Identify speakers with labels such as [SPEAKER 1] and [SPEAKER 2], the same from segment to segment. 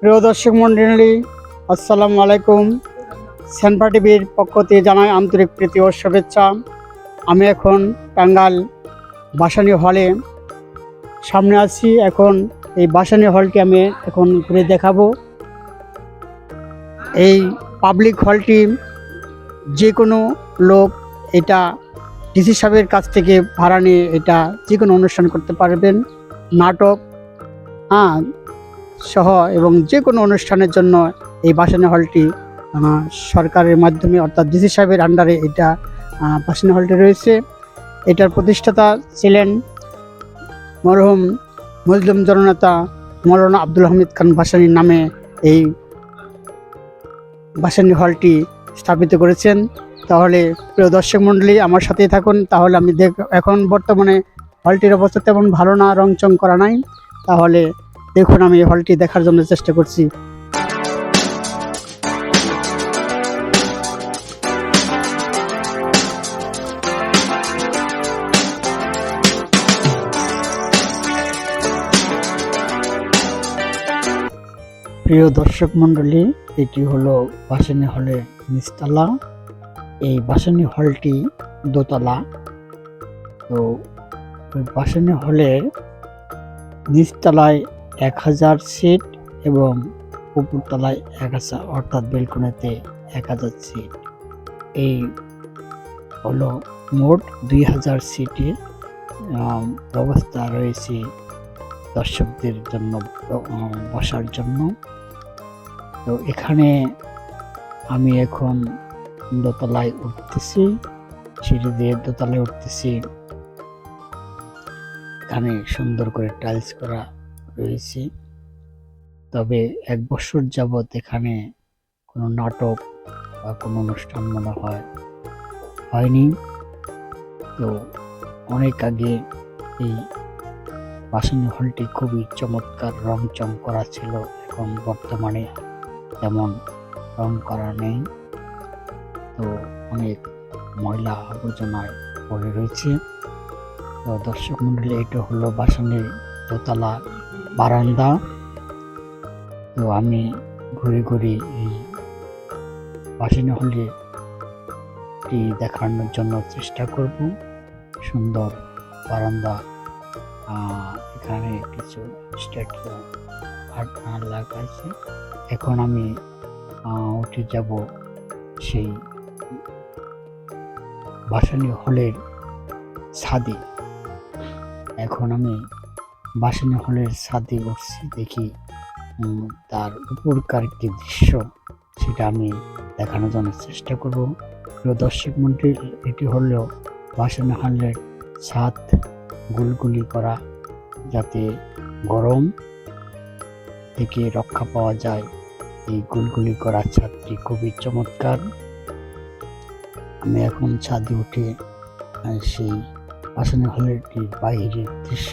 [SPEAKER 1] প্রিয় দর্শক মন্ডলী, আসসালামু আলাইকুম। সেনপা টিভির পক্ষ থেকে জানাই আন্তরিক প্রীতি ও শুভেচ্ছা। আমি এখন টাঙ্গাল বাসানি হলে। সামনে আছি এখন এই বাসানি হলটি আমি এখন ঘুরে দেখাবো। এই পাবলিক হলটি যে কোনো লোক এটা ডিসি সাহেবের কাছ থেকে ভাড়া নিয়ে এটা যে কোনো অনুষ্ঠান করতে পারবেন। নাটক হ্যাঁ সহ এবং যে কোনো অনুষ্ঠানের জন্য এই বাসনা হলটি সরকারের মাধ্যমে অর্থাৎ ডিসি সাহেবের আন্ডারে এটা বাসনা হলটি রয়েছে। এটার প্রতিষ্ঠাতা ছিলেন মরহুম মুসলিম জননেতা মৌলানা আব্দুল হামিদ খান ভাসানির নামে এই বাসানি হলটি স্থাপিত করেছেন। তাহলে প্রিয় দর্শক মণ্ডলী, আমার সাথেই থাকুন। তাহলে আমি দেখ, এখন বর্তমানে হলটির অবস্থা তেমন ভালো না রং চং করা নাই। তাহলে দেখুন, আমি এই হলটি দেখার জন্য চেষ্টা করছি। প্রিয় দর্শক মণ্ডলী, এটি হলো বাসানি হলের নিচতলা। এই বাসানি হলটি দোতলা। তো বাসানি হলের নিচতলায় এক হাজার সিট এবং উপরতলায় এক হাজার, অর্থাৎ বেলকনিতে এক হাজার সিট। এই হলো মোট দুই হাজার সিটের ব্যবস্থা রয়েছে দর্শকদের জন্য বসার জন্য। তো এখানে আমি এখন দোতলায় উঠতেছি, সিঁড়ি দিয়ে দোতলায় উঠতেছি। এখানে সুন্দর করে টাইলস করা রয়েছে। তবে এক বছর যাবৎ এখানে কোনো নাটক বা কোনো অনুষ্ঠান মনে হয় হয়নি। তো অনেক আগে এই বাসনী হলটি খুবই চমৎকার রং চং করা ছিল। এখন বর্তমানে তেমন রং করা নেই। তো অনেক ময়লা আবর্জনায় পড়ে রয়েছে। তো দর্শক মন্ডলী, এটা হলো বাসনের দোতলা। বারান্দা। তো আমি ঘুরে ঘুরে এই বাসনী হলটি দেখানোর জন্য চেষ্টা করব। সুন্দর বারান্দা। এখানে কিছু স্ট্যাচু আর্ট লাগা আছে। এখন আমি উঠে যাব সেই বাসানি হলের ছাদে। এখন আমি বাসানি হলের ছাদে উঠছি দেখি তার উপরকার একটি দৃশ্য। সেটা আমি দেখানোর জন্য চেষ্টা করব। প্রিয় দর্শক মন্ডলী এটি হলো বাসানি হলের ছাদ গুলগুলি করা, যাতে গরম থেকে রক্ষা পাওয়া যায়। এই গুলগুলি করা ছাদটি খুবই চমৎকার। আমি এখন ছাদে উঠে সেই আসনে হলেটির বাইরের দৃশ্য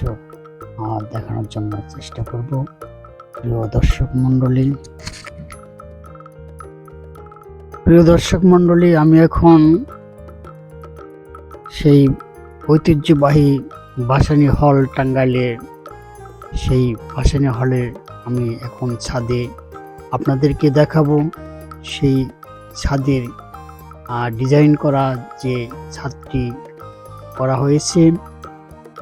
[SPEAKER 1] দেখানোর জন্য চেষ্টা করব। প্রিয় দর্শক মণ্ডলী, প্রিয় দর্শক মণ্ডলী, আমি এখন সেই ঐতিহ্যবাহী বাসানি হল টাঙ্গাইলের সেই বাসানি হলের আমি এখন ছাদে আপনাদেরকে দেখাবো সেই ছাদের ডিজাইন করা যে ছাদটি করা হয়েছে।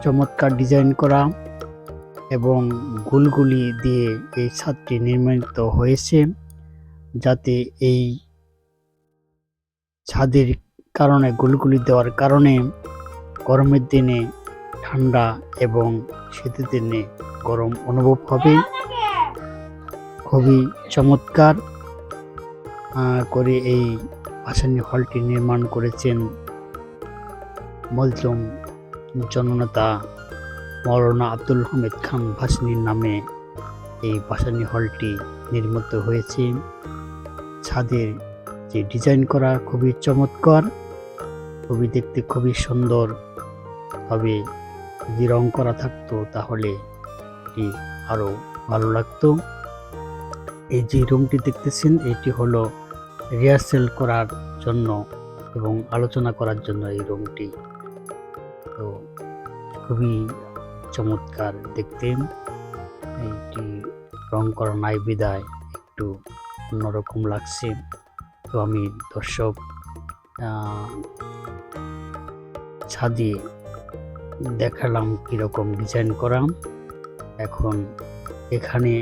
[SPEAKER 1] চমৎকার ডিজাইন করা। এবং গুলগুলি দিয়ে এই ছাদটি নির্মিত হয়েছে যাতে এই ছাদের কারণে, গুলগুলি দেওয়ার কারণে গরমের দিনে ঠান্ডা এবং শীতের দিনে গরম অনুভব হবে। খুবই চমৎকার করে এই ভাসানী হলটি নির্মাণ করেছেন মজলুম জননেতা মৌলানা আব্দুল হামিদ খান ভাসানীর নামে এই ভাসানী হলটি নির্মিত হয়েছে। ছাদের যে ডিজাইন করা খুবই চমৎকার, খুবই দেখতে খুবই সুন্দর। তবে যদি রং করা থাকতো তাহলে এটি আরও ভালো লাগতো। এই যে রুমটি দেখতেছেন, এটি হলো রিহার্সেল করার জন্য এবং আলোচনা করার জন্য এই রুমটি। তো খুবই চমৎকার দেখতে। এইটি রং করা নাই, বিদায়। একটু অন্যরকম লাগছে। তো আমি দর্শক ছাদিয়ে ছাদে দেখালাম কীরকম ডিজাইন করা। এখন এখানে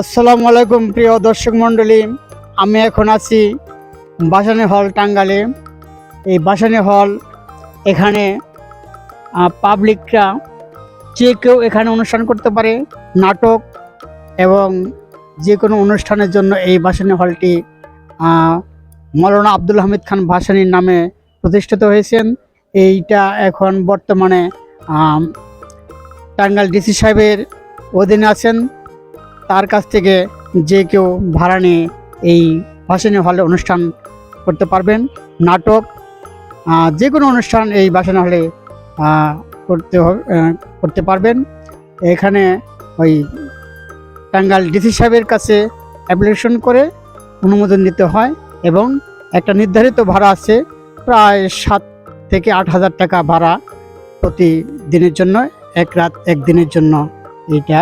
[SPEAKER 1] আসসালামু আলাইকুম প্রিয় দর্শক মণ্ডলী। আমি এখন আছি বাসানি হল টাঙ্গালে। এই বাসানি হল এখানে পাবলিকরা যে কেউ এখানে অনুষ্ঠান করতে পারে, নাটক এবং যে কোনো অনুষ্ঠানের জন্য এই বাসানি হলটি মৌলানা আব্দুল হামিদ খান ভাসানির নামে প্রতিষ্ঠিত হয়েছেন। এইটা এখন বর্তমানে টাঙ্গাল ডিসি সাহেবের অধীনে আছেন। তার কাছ থেকে যে কেউ ভাড়া নিয়ে এই ভাসানী হলে অনুষ্ঠান করতে পারবেন। নাটক যে কোনো অনুষ্ঠান এই ভাসানী হলে করতে হবে করতে পারবেন। এখানে ওই টাঙ্গাল ডিসি সাহেবের কাছে অ্যাপ্লিকেশন করে অনুমোদন নিতে হয় এবং একটা নির্ধারিত ভাড়া আছে প্রায় সাত থেকে আট হাজার টাকা ভাড়া প্রতিদিনের জন্য, এক রাত এক দিনের জন্য। এটা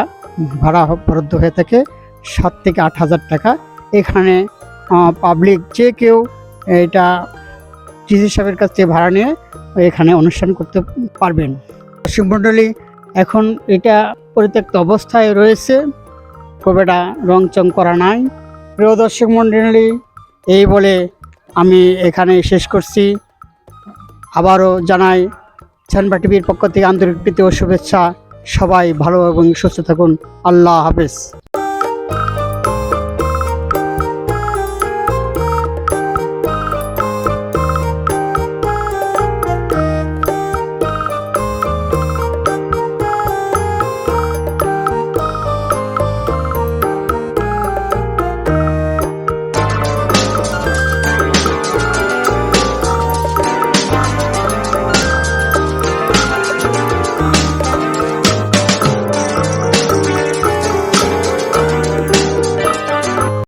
[SPEAKER 1] ভাড়া বরাদ্দ হয়ে থাকে সাত থেকে আট হাজার টাকা। এখানে পাবলিক যে কেউ এটা ডিসি সাহেবের কাছ থেকে ভাড়া নিয়ে এখানে অনুষ্ঠান করতে পারবেন। দর্শক মণ্ডলী এখন এটা পরিত্যক্ত অবস্থায় রয়েছে। একটা রং চং করা নাই। প্রিয় দর্শক মণ্ডলী এই বলে আমি এখানে শেষ করছি। আবারও জানাই ছানবা টিভির পক্ষ থেকে আন্তরিক প্রীতি ও শুভেচ্ছা। সবাই ভালো এবং সুস্থ থাকুন। আল্লাহ হাফেজ।